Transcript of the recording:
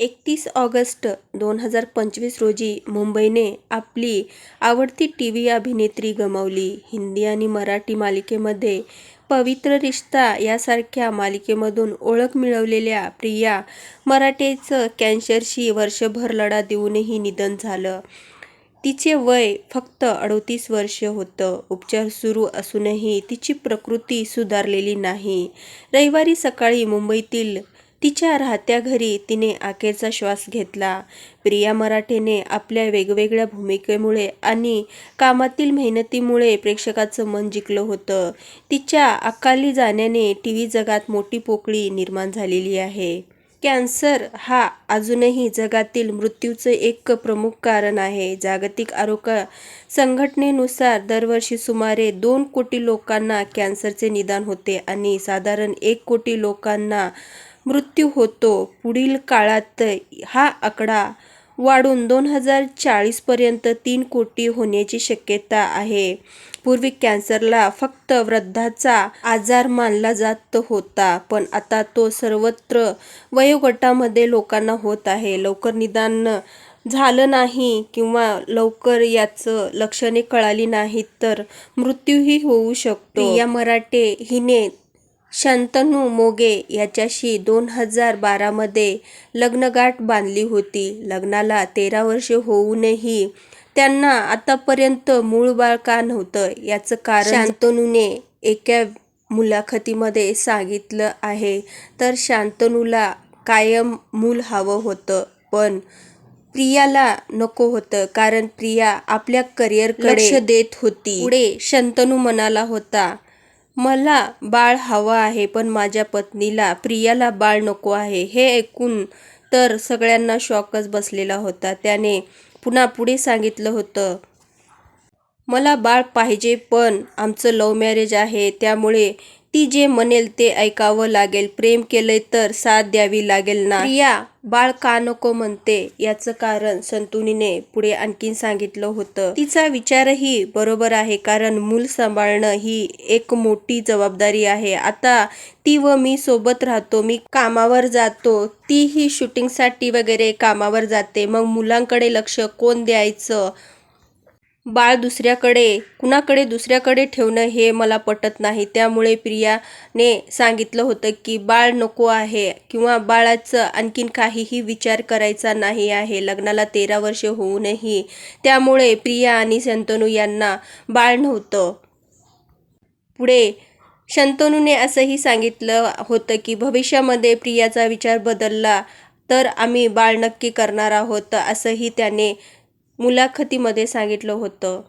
एकतीस ऑगस्ट दोन हजार पंचवीस रोजी मुंबईने आपली आवडती टी व्ही अभिनेत्री गमावली. हिंदी आणि मराठी मालिकेमध्ये पवित्र रिश्ता यासारख्या मालिकेमधून ओळख मिळवलेल्या प्रिया मराठेचं कॅन्सरशी वर्षभर लढा देऊनही निधन झालं. तिचे वय फक्त अडोतीस वर्ष होतं. उपचार सुरू असूनही तिची प्रकृती सुधारलेली नाही. रविवारी सकाळी मुंबईतील तिच्या राहत्या घरी तिने अखेरचा श्वास घेतला. प्रिया मराठेने आपल्या वेगवेगळ्या भूमिकेमुळे आणि कामातील मेहनतीमुळे प्रेक्षकाचं मन जिंकलं होतं. तिच्या अकाली जाण्याने टी व्ही जगात मोठी पोकळी निर्माण झालेली आहे. कॅन्सर हा अजूनही जगातील मृत्यूचं एक प्रमुख कारण आहे. जागतिक आरोग्य संघटनेनुसार दरवर्षी सुमारे दोन कोटी लोकांना कॅन्सरचे निदान होते आणि साधारण एक कोटी लोकांना मृत्यू होतो. पुढील काळात हा आकडा वाढून दोन हजार चाळीसपर्यंत तीन कोटी होण्याची शक्यता आहे. पूर्वी कॅन्सरला फक्त वृद्धांचा आजार मानला जात होता पण आता तो सर्वच वयोगटामध्ये लोकांना होत आहे. लवकर निदान झालं नाही किंवा लवकर याचं लक्षणे कळाली नाहीत तर मृत्यूही होऊ शकतो. प्रिया मराठे हिने शंतनू मोगे याच्याशी दोन हजार बारामध्ये लग्नगाठ बांधली होती. लग्नाला तेरा वर्षे होऊनही त्यांना आतापर्यंत मूळ बाळ का नव्हतं याचं कारण शंतनूने एका मुलाखतीमध्ये सांगितलं आहे. तर शंतनूला कायम मूल हवं होतं पण प्रियाला नको होतं कारण प्रिया आपल्या करिअरकडे लक्ष देत होती. पुढे शंतनू म्हणाला होता, मला बाळ हवं आहे पण माझ्या पत्नीला प्रियाला बाळ नको आहे. हे ऐकून तर सगळ्यांना शॉकच बसलेला होता. त्याने पुन्हा पुढे सांगितलं होतं, मला बाळ पाहिजे पण आमचं लव्ह मॅरेज आहे त्यामुळे ती जे म्हणेल ते ऐकावं लागेल. प्रेम केलंय तर साथ द्यावी लागेल ना. प्रिया बाळ का नको म्हणते याचं कारण संतुनीने पुढे आणखी सांगितलं होतं. तिचा विचारही बरोबर आहे कारण मूल सांभाळणं ही एक मोठी जबाबदारी आहे. आता ती व मी सोबत राहतो. मी कामावर जातो. तीही शूटिंगसाठी वगैरे कामावर जाते. मग मुलांकडे लक्ष कोण द्यायचं? बाळ दुसऱ्याकडे कुणाकडे दुसऱ्याकडे ठेवणं हे मला पटत नाही. त्यामुळे प्रियाने सांगितलं होतं की बाळ नको आहे किंवा बाळाचं आणखीन काहीही विचार करायचा नाही आहे. लग्नाला तेरा वर्षे होऊनही त्यामुळे प्रिया आणि शंतनू यांना बाळ नव्हतं. पुढे शंतनूने असंही सांगितलं होतं की भविष्यामध्ये प्रियाचा विचार बदलला तर आम्ही बाळ नक्की करणार आहोत असंही त्याने मुलाखतीमध्ये सांगितलं होतं.